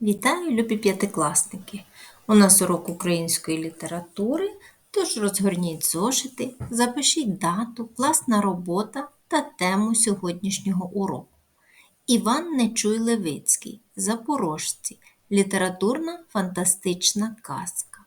Вітаю, любі п'ятикласники! У нас урок української літератури, тож розгорніть зошити, запишіть дату, класна робота та тему сьогоднішнього уроку. Іван Нечуй Левицький, Запорожці. Літературна фантастична казка.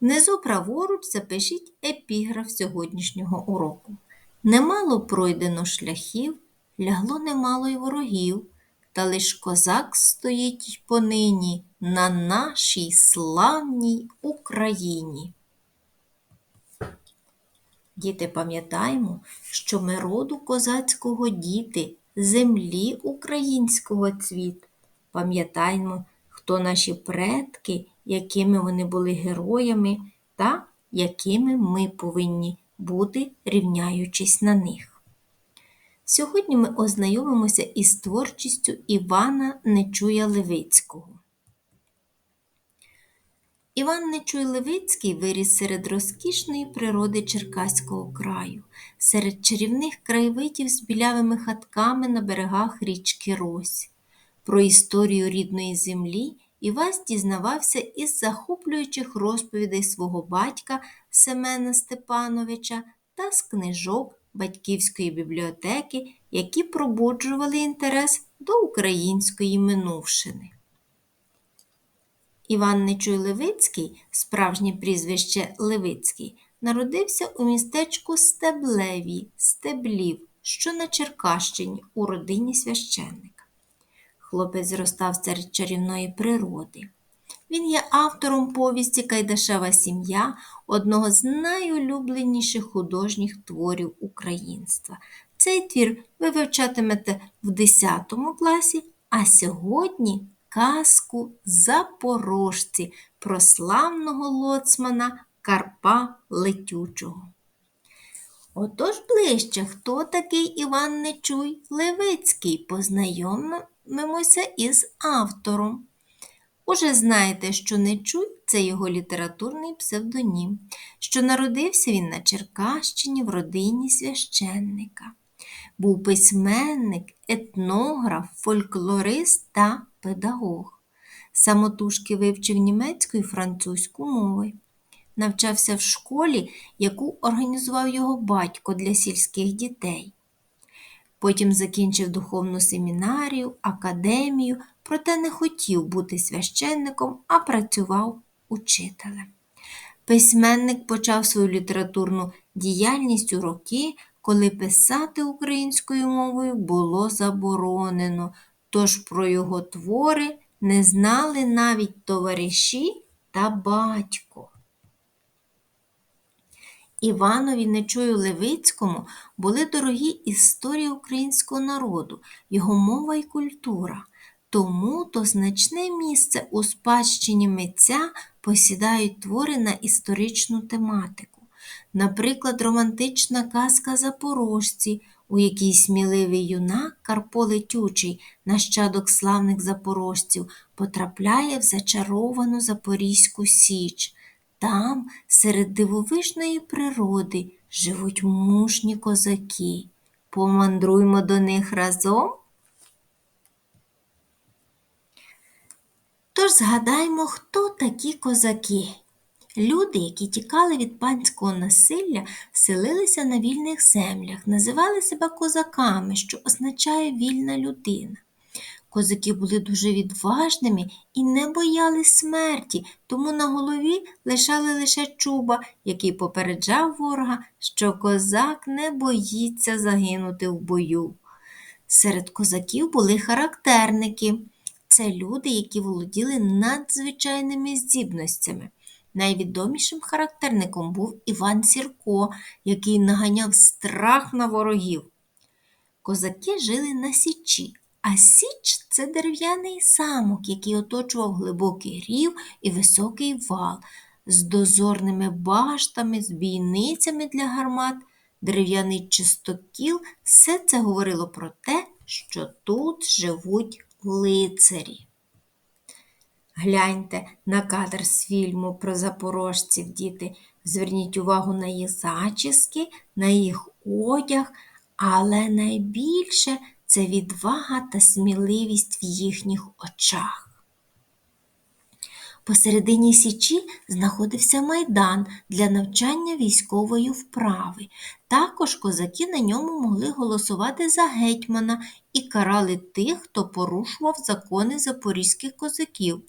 Внизу праворуч запишіть епіграф сьогоднішнього уроку. Немало пройдено шляхів, лягло немало й ворогів та лиш козак стоїть понині на нашій славній Україні. Діти, пам'ятаємо, що ми роду козацького діти, землі українського цвіт. Пам'ятаємо, хто наші предки, якими вони були героями та якими ми повинні бути, рівняючись на них. Сьогодні ми ознайомимося із творчістю Івана Нечуя Левицького. Іван Нечуй Левицький виріс серед розкішної природи Черкаського краю, серед чарівних краєвидів з білявими хатками на берегах річки Рось. Про історію рідної землі Івась дізнавався із захоплюючих розповідей свого батька Семена Степановича та з книжок батьківської бібліотеки, які пробуджували інтерес до української минувшини. Іван Нечуй Левицький, справжнє прізвище Левицький, народився у містечку Стеблеві, Стеблів, що на Черкащині, у родині священника. Хлопець зростав серед чарівної природи. Він є автором повісті Кайдашева сім'я, одного з найулюбленіших художніх творів українства. Цей твір ви вивчатимете в 10 класі, а сьогодні казку Запорожці про славного лоцмана Карпа Летючого. Отож ближче, хто такий Іван Нечуй Левицький? Познайомимося із автором. Уже знаєте, що Нечуй це його літературний псевдонім, що народився він на Черкащині в родині священника. Був письменник, етнограф, фольклорист та педагог. Самотужки вивчив німецьку і французьку мови. Навчався в школі, яку організував його батько для сільських дітей. Потім закінчив духовну семінарію, академію, проте не хотів бути священником, а працював учителем. Письменник почав свою літературну діяльність у роки, коли писати українською мовою було заборонено, тож про його твори не знали навіть товариші та батько. Іванові Нечую Левицькому були дорогі історії українського народу, його мова і культура. Тому то значне місце у спадщині митця посідають твори на історичну тематику. Наприклад, романтична казка Запорожці, у якій сміливий юнак Карпо Летючий, нащадок славних запорожців, потрапляє в зачаровану Запорізьку Січ. Там, серед дивовижної природи, живуть мужні козаки. Помандруймо до них разом. Тож згадаймо, хто такі козаки. Люди, які тікали від панського насилля, селилися на вільних землях, називали себе козаками, що означає вільна людина. Козаки були дуже відважними і не бояли смерті, тому на голові лишали лише чуба, який попереджав ворога, що козак не боїться загинути в бою. Серед козаків були характерники. Це люди, які володіли надзвичайними здібностями. Найвідомішим характерником був Іван Сірко, який наганяв страх на ворогів. Козаки жили на Січі, а Січ це дерев'яний замок, який оточував глибокий рів і високий вал з дозорними баштами, з бійницями для гармат, дерев'яний чистокіл все це говорило про те, що тут живуть лицарі. Гляньте на кадр з фільму про запорожців, діти. Зверніть увагу на їх зачіски, на їх одяг, але найбільше це відвага та сміливість в їхніх очах. Посередині Січі знаходився майдан для навчання військової вправи. Також козаки на ньому могли голосувати за гетьмана і карали тих, хто порушував закони запорізьких козаків.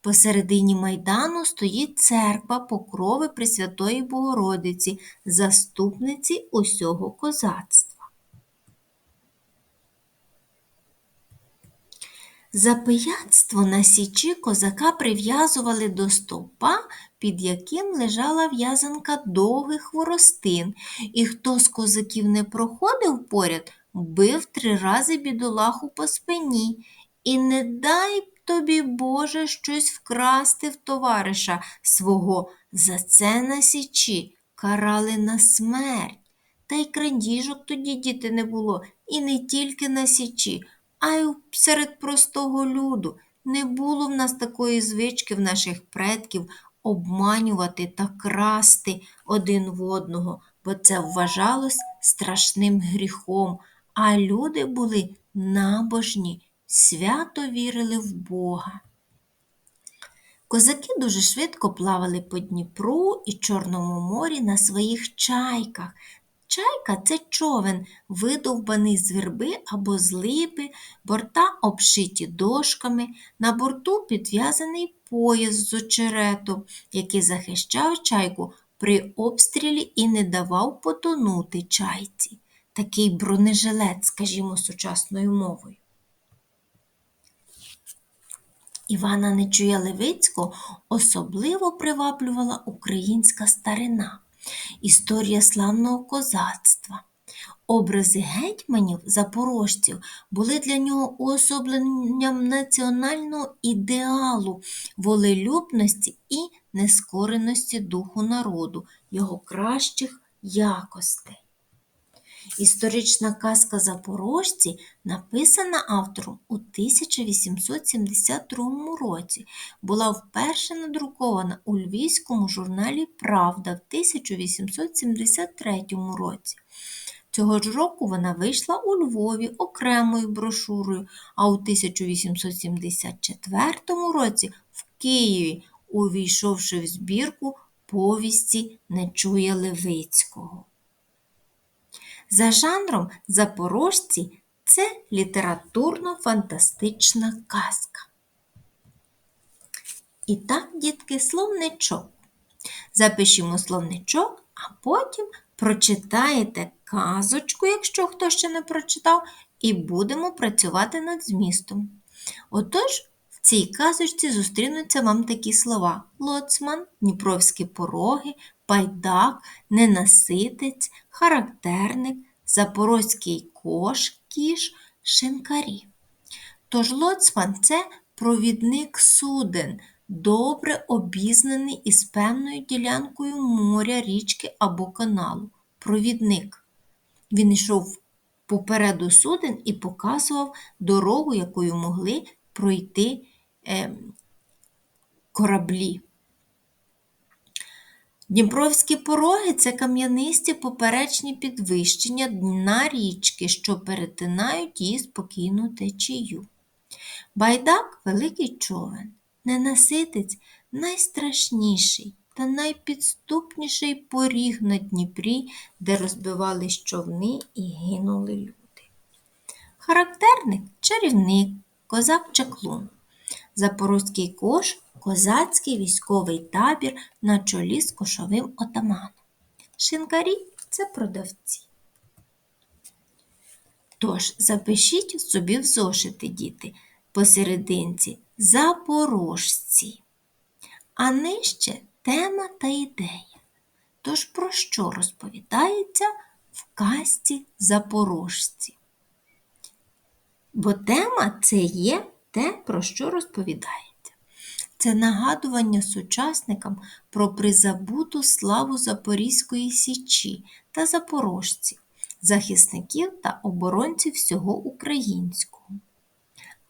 Посередині майдану стоїть церква Покрови Пресвятої Богородиці, заступниці усього козацтва. За пияцтво на січі козака прив'язували до стовпа, під яким лежала в'язанка довгих хворостин, і хто з козаків не проходив поряд, бив три рази бідолаху по спині. І не дай тобі, Боже, щось вкрасти в товариша свого. За це на січі карали на смерть. Та й крадіжок тоді діти не було, і не тільки на січі а й серед простого люду. Не було в нас такої звички в наших предків обманювати та красти один в одного, бо це вважалось страшним гріхом, а люди були набожні, свято вірили в Бога. Козаки дуже швидко плавали по Дніпру і Чорному морі на своїх чайках, Чайка це човен, видовбаний з верби або з липи, борта обшиті дошками, на борту підв'язаний пояс з очеретом, який захищав чайку при обстрілі і не давав потонути чайці. Такий бронежилет, скажімо, сучасною мовою. Івана Нечуя Левицького особливо приваблювала українська старина історія славного козацтва. Образи гетьманів запорожців були для нього уособленням національного ідеалу, волелюбності і нескореності духу народу, його кращих якостей. Історична казка Запорожці написана автором у 1872 році, була вперше надрукована у Львівському журналі Правда в 1873 році. Цього ж року вона вийшла у Львові окремою брошурою, а у 1874 році в Києві, увійшовши в збірку повісті Нечуя Левицького. За жанром запорожці це літературно-фантастична казка. І так, дітки, словничок. Запишімо словничок, а потім прочитаєте казочку, якщо хто ще не прочитав, і будемо працювати над змістом. Отож, в цій казочці зустрінуться вам такі слова: лоцман, дніпровські пороги, пайдак, ненаситець, характерник, запорозький кош, кіш, шинкарі. Тож лоцман це провідник суден, добре обізнаний із певною ділянкою моря, річки або каналу. Провідник. Він йшов попереду суден і показував дорогу, якою могли пройти е, кораблі. Дніпровські пороги це кам'янисті поперечні підвищення дна річки, що перетинають її спокійну течію. Байдак великий човен, ненаситець найстрашніший та найпідступніший поріг на Дніпрі, де розбивались човни і гинули люди. Характерник чарівник, козак чаклун. Запорозький кош козацький військовий табір на чолі з кошовим отаманом. Шинкарі це продавці. Тож, запишіть собі в зошити, діти, посерединці запорожці. А нижче тема та ідея. Тож про що розповідається в казці запорожці? Бо тема це є те, про що розповідається. Це нагадування сучасникам про призабуту славу Запорізької Січі та запорожців, захисників та оборонців всього українського.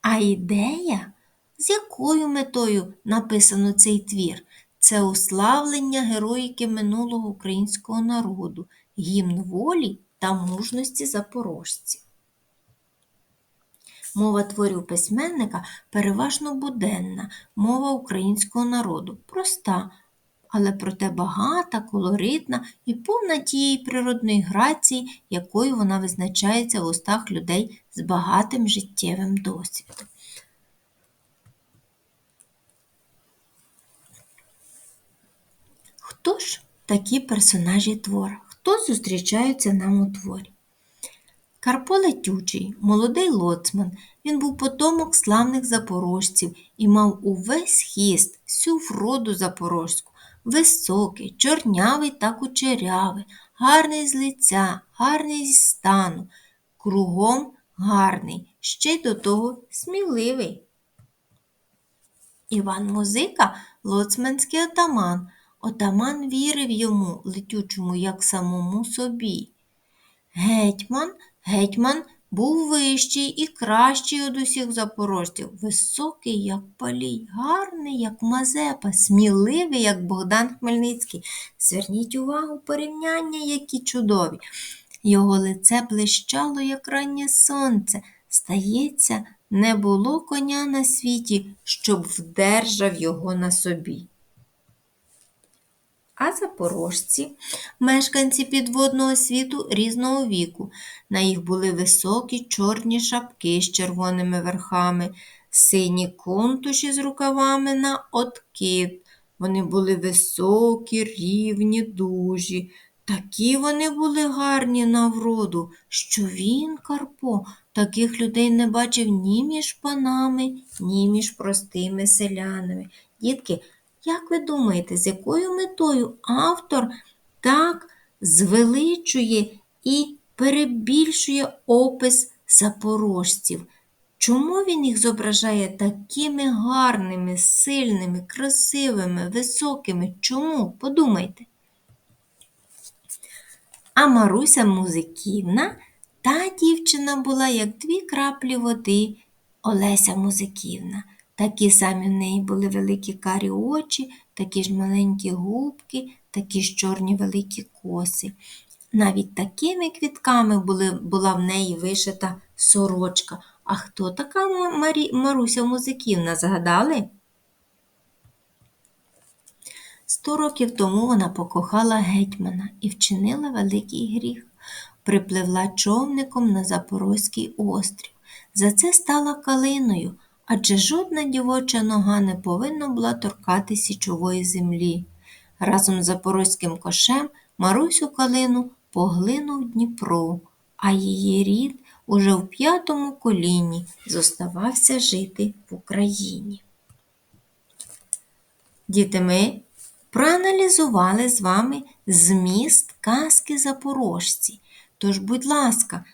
А ідея, з якою метою написано цей твір, це уславлення героїки минулого українського народу, гімн волі та мужності запорожців. Мова творів письменника переважно буденна, мова українського народу, проста, але проте багата, колоритна і повна тієї природної грації, якою вона визначається в устах людей з багатим життєвим досвідом. Хто ж такі персонажі твора? Хто зустрічаються нам у творі? Карпо Летючий, молодий лоцман, він був потомок славних запорожців і мав увесь хіст, всю вроду запорожську, високий, чорнявий та кучерявий, гарний з лиця, гарний зі стану, кругом гарний, ще й до того сміливий. Іван Музика лоцманський отаман. Отаман вірив йому, летючому, як самому собі. Гетьман, гетьман був вищий і кращий од усіх запорожців, високий, як палій, гарний, як Мазепа, сміливий, як Богдан Хмельницький. Зверніть увагу порівняння, які чудові. Його лице блищало, як раннє сонце. Стається, не було коня на світі, щоб вдержав його на собі. А запорожці, мешканці підводного світу різного віку. На їх були високі чорні шапки з червоними верхами, сині контуші з рукавами на откид. Вони були високі, рівні, дужі. Такі вони були гарні на вроду, що він, Карпо, таких людей не бачив ні між панами, ні між простими селянами. Дітки, як ви думаєте, з якою метою автор так звеличує і перебільшує опис запорожців? Чому він їх зображає такими гарними, сильними, красивими, високими? Чому? Подумайте. А Маруся Музиківна та дівчина була, як дві краплі води Олеся Музиківна. Такі самі в неї були великі карі очі, такі ж маленькі губки, такі ж чорні великі коси. Навіть такими квітками були, була в неї вишита сорочка. А хто така Марі... Маруся Музиківна, згадали? Сто років тому вона покохала гетьмана і вчинила великий гріх. Припливла човником на Запорозький острів. За це стала калиною адже жодна дівоча нога не повинна була торкати січової землі. Разом з запорозьким кошем Марусю Калину поглинув Дніпро, а її рід уже в п'ятому коліні зоставався жити в Україні. Діти, ми проаналізували з вами зміст казки запорожці. Тож, будь ласка,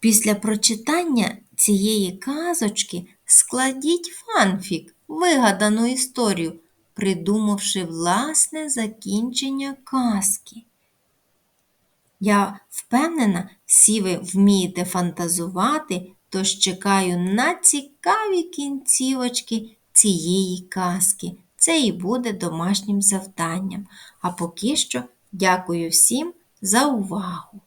після прочитання цієї казочки складіть фанфік, вигадану історію, придумавши власне закінчення казки. Я впевнена, всі ви вмієте фантазувати, тож чекаю на цікаві кінцівочки цієї казки. Це і буде домашнім завданням. А поки що дякую всім за увагу!